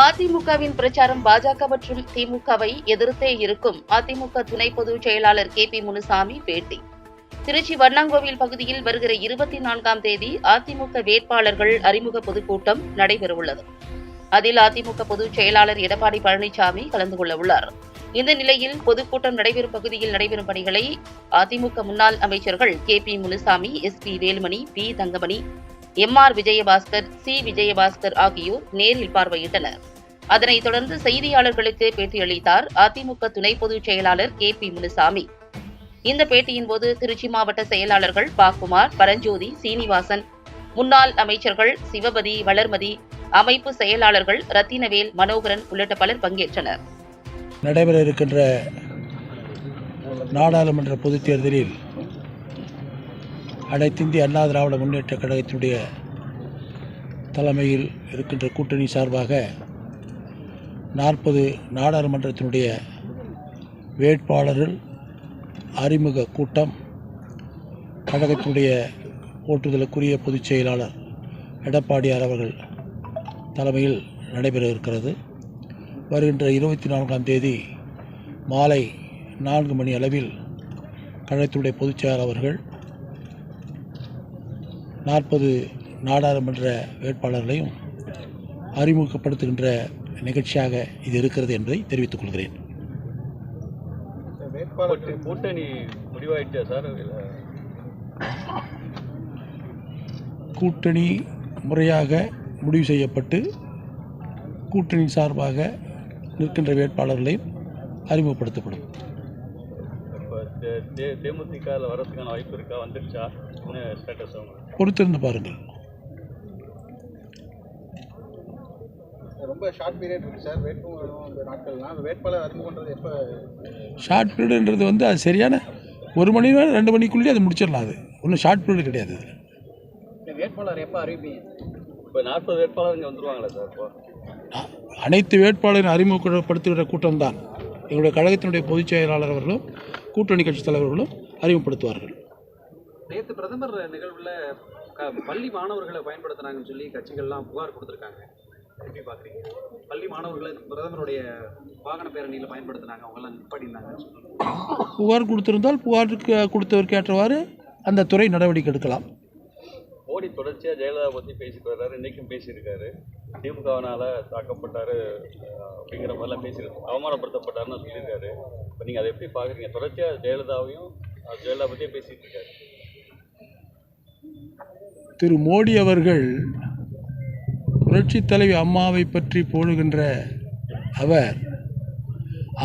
அதிமுகவின் பிரச்சாரம் பாஜக மற்றும் திமுகவை எதிர்த்தே இருக்கும். அதிமுக துணை பொதுச் செயலாளர் கே பி முனுசாமி பேட்டி. திருச்சி வண்ணாங்கோவில் பகுதியில் வருகிற இருபத்தி நான்காம் தேதி அதிமுக வேட்பாளர்கள் அறிமுக பொதுக்கூட்டம் நடைபெறவுள்ளது. அதில் அதிமுக பொதுச் செயலாளர் எடப்பாடி பழனிசாமி கலந்து கொள்ள உள்ளார். இந்த நிலையில் பொதுக்கூட்டம் நடைபெறும் பகுதியில் நடைபெறும் பணிகளை அதிமுக முன்னாள் அமைச்சர்கள் K P Munusamy S P Velumani P Thangamani M R Vijayabaskar C Vijayabaskar ஆகியோர் நேரில் பார்வையிட்டனர். அதனைத் தொடர்ந்து செய்தியாளர்களுக்கு பேட்டியளித்தார் அதிமுக துணை பொதுச் செயலாளர் கே பி முனுசாமி. இந்த பேட்டியின் போது திருச்சி மாவட்ட செயலாளர்கள் பாக்குமார் பரஞ்சோதி சீனிவாசன் முன்னாள் அமைச்சர்கள் சிவபதி வளர்மதி அமைப்பு செயலாளர்கள் ரத்தினவேல் மனோகரன் உள்ளிட்ட பலர் பங்கேற்றனர். நடைபெற இருக்கின்ற நாடாளுமன்ற பொதுத் தேர்தலில் அனைத்திந்திய அண்ணா திராவிட முன்னேற்ற கழகத்தினுடைய தலைமையில் இருக்கின்ற கூட்டணி சார்பாக நாற்பது நாடாளுமன்றத்தினுடைய வேட்பாளர்கள் அறிமுக கூட்டம் கழகத்தினுடைய போற்றுதலுக்குரிய பொதுச் செயலாளர் எடப்பாடியார் அவர்கள் தலைமையில் நடைபெற இருக்கிறது. வருகின்ற இருபத்தி நான்காம் தேதி மாலை நான்கு மணி அளவில் கழகத்தினுடைய பொதுச் செயலாளர் அவர்கள் நாற்பது நாடாளுமன்ற வேட்பாளர்களையும் அறிமுகப்படுத்துகின்ற நிகழ்ச்சியாக இது இருக்கிறது என்பதை தெரிவித்துக் கொள்கிறேன். கூட்டு- கூட்டணி முறையாக முடிவு செய்யப்பட்டு கூட்டணி சார்பாக நிற்கின்ற வேட்பாளர்களையும் அறிமுகப்படுத்தப்படும். தே- தேமுதிகவில் வரதுக்கான வாய்ப்பு இருக்கா? வந்துருச்சா? ஸ்டேட்டஸ் அவங்க? பொறுத்திருந்து பாருங்கள். ரொம்ப ஷார்ட் பீரியட் இருக்கு சார் வேட்புமனு இந்த நாட்கள்லாம். அந்த வேட்பாளர் அறிமுகன்றது எப்போ ஷார்ட் பீரியடுன்றது வந்து அது சரியான ஒரு மணி நேரம் ரெண்டு மணிக்குள்ளேயே அது முடிச்சிடலாம் அது. ஒன்றும் ஷார்ட் பீரியட் கிடையாது அது. இந்த வேட்பாளர் எப்போ அறிவிப்பீங்க? இப்போ நாற்பது வேட்பாளர் இங்கே வந்துருவாங்களா சார் இப்போ? அனைத்து வேட்பாளரையும் அறிமுகப்படுத்துகிற கூட்டம்தான் எங்களுடைய கழகத்தினுடைய பொதுச் செயலாளர் அவர்களும் கூட்டணி கட்சித் தலைவர்களும் அறிமுகப்படுத்துவார்கள். நேற்று பிரதமர் நிகழ்வில் பள்ளி மாணவர்களை பயன்படுத்துனாங்கன்னு சொல்லி கட்சிகள்லாம் புகார் கொடுத்துருக்காங்க. எப்படி பார்க்குறீங்க பள்ளி மாணவர்களை பிரதமருடைய வாகன பேரணியில் பயன்படுத்தினாங்க அவங்கெல்லாம் நிப்பாட்டினாங்கன்னு சொல்லி புகார் கொடுத்திருந்தால் புகாருக்கு கொடுத்தவருக்கு ஏற்றவாறு அந்த துறை நடவடிக்கை எடுக்கலாம். மோடி தொடர்ச்சியாக ஜெயலலிதா பற்றி பேசிட்டு வர்றாரு இன்றைக்கும் பேசியிருக்காரு. திமுகவினால தாக்கப்பட்டாரு அப்படிங்கிற மாதிரிலாம் பேசியிருக்கோம் அவமானப்படுத்தப்பட்டாருன்னு சொல்லியிருக்காரு. இப்போ நீங்கள் அதை எப்படி பார்க்குறீங்க? தொடர்ச்சியாக ஜெயலலிதாவையும் ஜெயலலிதா பற்றியே பேசிட்டு இருக்காரு. திரு மோடி அவர்கள் புரட்சித் தலைவி அம்மாவை பற்றி போடுகின்ற அவர்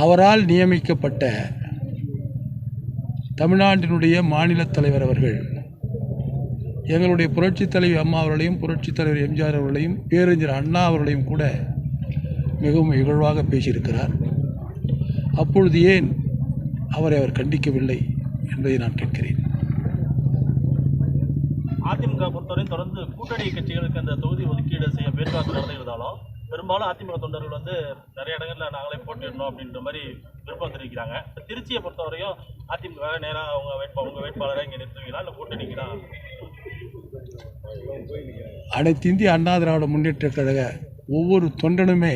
அவரால் நியமிக்கப்பட்ட தமிழ்நாட்டினுடைய மாநில தலைவர் அவர்கள். எங்களுடைய புரட்சித் தலைவி அம்மா அவர்களையும் புரட்சித் தலைவர் எம்ஜிஆர் அவர்களையும் பேரறிஞர் அண்ணா அவர்களையும் கூட மிகவும் இகழ்வாக பேசியிருக்கிறார். அப்பொழுது ஏன் அவரை அவர் கண்டிக்கவில்லை என்பதை நான் கேட்கிறேன். அதிமுக பொறுத்தவரையும் தொடர்ந்து கூட்டணி கட்சிகளுக்கு அந்த தொகுதி ஒதுக்கீடு செய்ய பேச்சுவார்த்தை நடந்து இருந்தாலும் பெரும்பாலும் அதிமுக தொண்டர்கள் வந்து நிறைய இடங்களில் நாங்களே போட்டிடணும் அப்படின்ற மாதிரி விருப்பம் தெரிவிக்கிறாங்க திருச்சியை பொறுத்தவரையும் அதிமுக நேராக அவங்க வேட்பா உங்கள் வேட்பாளரை இங்கே நிறுத்துவீங்களா? இல்லை கூட்டணிக்கு தான் அனைத்து இந்திய அண்ணா திராவிட முன்னேற்ற கழக ஒவ்வொரு தொண்டனுமே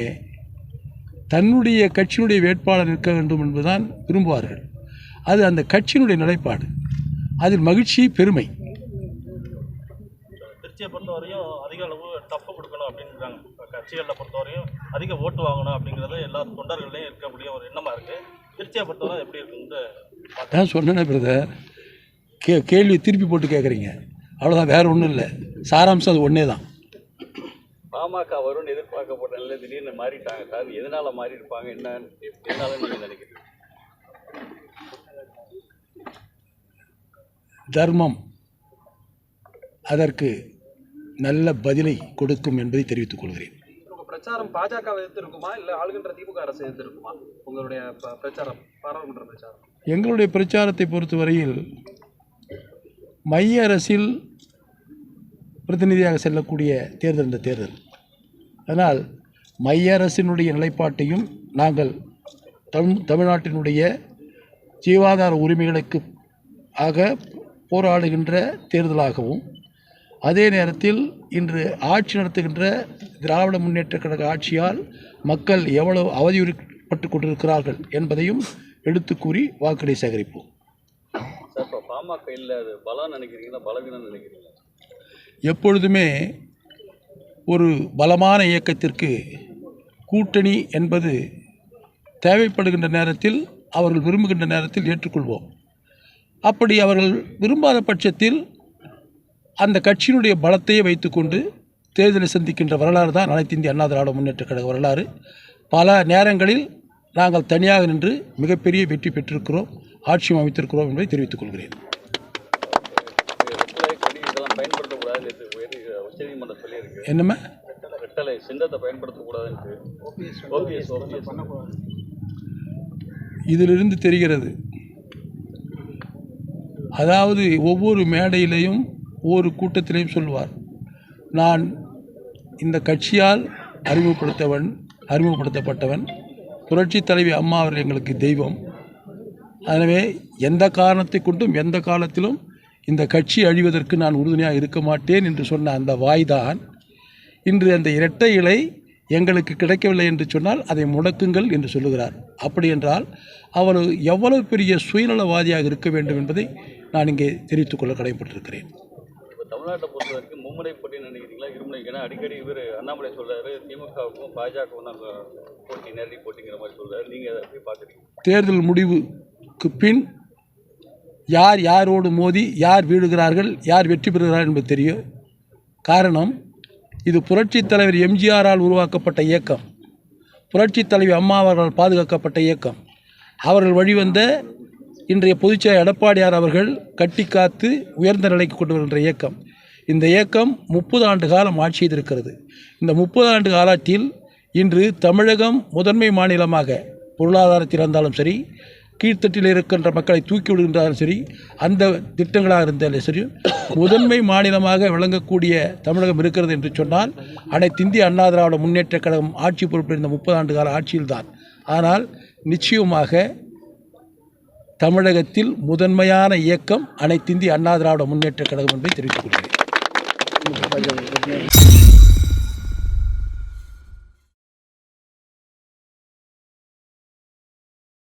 தன்னுடைய கட்சியினுடைய வேட்பாளர் நிற்க வேண்டும் என்பதுதான் விரும்புவார்கள். அது அந்த கட்சியினுடைய நிலைப்பாடு. அதில் மகிழ்ச்சி பெருமை. திருச்சியை பொறுத்தவரையும் அதிக அளவு தப்பு கொடுக்கணும் அப்படின்றாங்க. கட்சிகளில் பொறுத்தவரையும் அதிக ஓட்டு வாங்கணும் அப்படிங்கிறது எல்லா தொண்டர்களையும் இருக்கக்கூடிய ஒரு எண்ணமாக இருக்குது திருச்சியை பொறுத்தவரை எப்படி இருக்குன்னு அதான் சொன்னேனே பிரதர் கே கேள்வி திருப்பி போட்டு கேட்குறீங்க அவ்வளோதான் வேறு ஒன்றும் இல்லை. சாராம்சம் அது ஒன்றே தான். பாமக வரும்னு எதிர்பார்க்கப்பட்ட நிலையில் திடீர்னு மாறிட்டாங்க. சார் எதனால மாறி இருப்பாங்க என்ன எதனால நீங்கள் நினைக்கிறீங்க? தர்மம் அதற்கு நல்ல பதிலை கொடுக்கும் என்பதை தெரிவித்துக் கொள்கிறேன். உங்கள் பிரச்சாரம் பாஜக எதிர்த்து இருக்குமா இல்லை ஆளுகின்ற திமுக அரசு எதிர்த்து இருக்குமா உங்களுடைய ப- பிரச்சாரம் பாராளுமன்ற பிரச்சாரம். எங்களுடைய பிரச்சாரத்தை பொறுத்தவரையில் மைய அரசில் பிரதிநிதியாக செல்லக்கூடிய தேர்தல் இந்த தேர்தல். அதனால் மைய அரசினுடைய நிலைப்பாட்டையும் நாங்கள் தமிழ் தமிழ்நாட்டினுடைய ஜீவாதார உரிமைகளுக்கு ஆக போராடுகின்ற தேர்தலாகவும் அதே நேரத்தில் இன்று ஆட்சி நடத்துகின்ற திராவிட முன்னேற்றக் கழக ஆட்சியால் மக்கள் எவ்வளவு அவதியுறுப்பட்டு கொண்டிருக்கிறார்கள் என்பதையும் எடுத்து கூறி வாக்குகளை சேகரிப்போம். பாமக இல்லை பலம் நினைக்கிறீங்களா? பலவீனம் நினைக்கிறீங்களா? எப்பொழுதுமே ஒரு பலமான இயக்கத்திற்கு கூட்டணி என்பது தேவைப்படுகின்ற நேரத்தில் அவர்கள் விரும்புகின்ற நேரத்தில் ஏற்றுக்கொள்வோம். அப்படி அவர்கள் விரும்பாத பட்சத்தில் அந்த கட்சியினுடைய பலத்தையே வைத்துக்கொண்டு தேர்தலை சந்திக்கின்ற வரலாறு தான் அனைத்து இந்திய அண்ணா திராவிட முன்னேற்ற கழக வரலாறு. பல நேரங்களில் நாங்கள் தனியாக நின்று மிகப்பெரிய வெற்றி பெற்றிருக்கிறோம் ஆட்சியும் அமைத்திருக்கிறோம் என்பதை தெரிவித்துக் கொள்கிறேன். உச்சநீதிமன்றம் சொல்லியிருக்கு. என்னம்மா? ரெட்டலை சின்னத்தை பயன்படுத்தக்கூடாதுன்ட்டு. ஓபிஎஸ் ஓபிஎஸ் இதிலிருந்து தெரிகிறது அதாவது ஒவ்வொரு மேடையிலையும் ஒவ்வொரு கூட்டத்திலையும் சொல்வார் நான் இந்த கட்சியால் அறிமுகப்படுத்தவன் அறிமுகப்படுத்தப்பட்டவன் புரட்சித் தலைவி அம்மா அவர்கள் எங்களுக்கு தெய்வம். எனவே எந்த காரணத்தை கொண்டும் எந்த காலத்திலும் இந்த கட்சி அழிவதற்கு நான் உறுதுணையாக இருக்க மாட்டேன் என்று சொன்ன அந்த வாய்தான் இன்று அந்த இரட்டை இலை எங்களுக்கு கிடைக்கவில்லை என்று சொன்னால் அதை முடக்குங்கள் என்று சொல்லுகிறார். அப்படி என்றால் அவர் எவ்வளவு பெரிய சுயநலவாதியாக இருக்க வேண்டும் என்பதை நான் இங்கே தெரிவித்துக் கொள்ள கடமைப்பட்டிருக்கிறேன். தமிழ்நாட்டை பொறுத்த வரைக்கும் மும்முனை போட்டி நினைக்கிறீங்களா? இருமுனை. ஏன்னா அடிக்கடி இவர் அண்ணாமலை சொல்றாரு திமுகவுக்கும் பாஜகவுக்கும் தான் போட்டி நேரடி போட்டிங்கிற மாதிரி சொல்றாரு. நீங்க அதை எப்படி பார்க்குறீங்க? தேர்தல் முடிவுக்கு பின் யார் யாரோடு மோதி யார் வீழுகிறார்கள் யார் வெற்றி பெறுகிறார்கள் என்பது தெரியும். காரணம் இது புரட்சித் தலைவர் எம்ஜிஆரால் உருவாக்கப்பட்ட இயக்கம். புரட்சித் தலைவி அம்மா அவர்களால் பாதுகாக்கப்பட்ட இயக்கம். அவர்கள் வழிவந்த இன்றைய பொதுச்செயலர் எடப்பாடியார் அவர்கள் கட்டி காத்து உயர்ந்த நிலைக்கு கொண்டு வருகின்ற இயக்கம். இந்த இயக்கம் முப்பது ஆண்டு காலம் ஆட்சி செய்திருக்கிறது. இந்த முப்பது ஆண்டு காலத்தில் இன்று தமிழகம் முதன்மை மாநிலமாக பொருளாதாரத்தில் இருந்தாலும் சரி கீழ்த்தட்டில் இருக்கின்ற மக்களை தூக்கி விடுகின்றாலும் சரி அந்த திட்டங்களாக இருந்தாலும் சரி முதன்மை மாநிலமாக விளங்கக்கூடிய தமிழகம் இருக்கிறது என்று சொன்னால் அனைத்து இந்திய அண்ணா திராவிட முன்னேற்றக் கழகம் ஆட்சி பொறுப்பில் இருந்த முப்பது ஆண்டு கால ஆட்சியில்தான். ஆனால் நிச்சயமாக தமிழகத்தில் முதன்மையான இயக்கம் அனைத்து இந்திய அண்ணா திராவிட முன்னேற்றக் கழகம் என்பதை தெரிவித்துக் கொள்கிறேன்.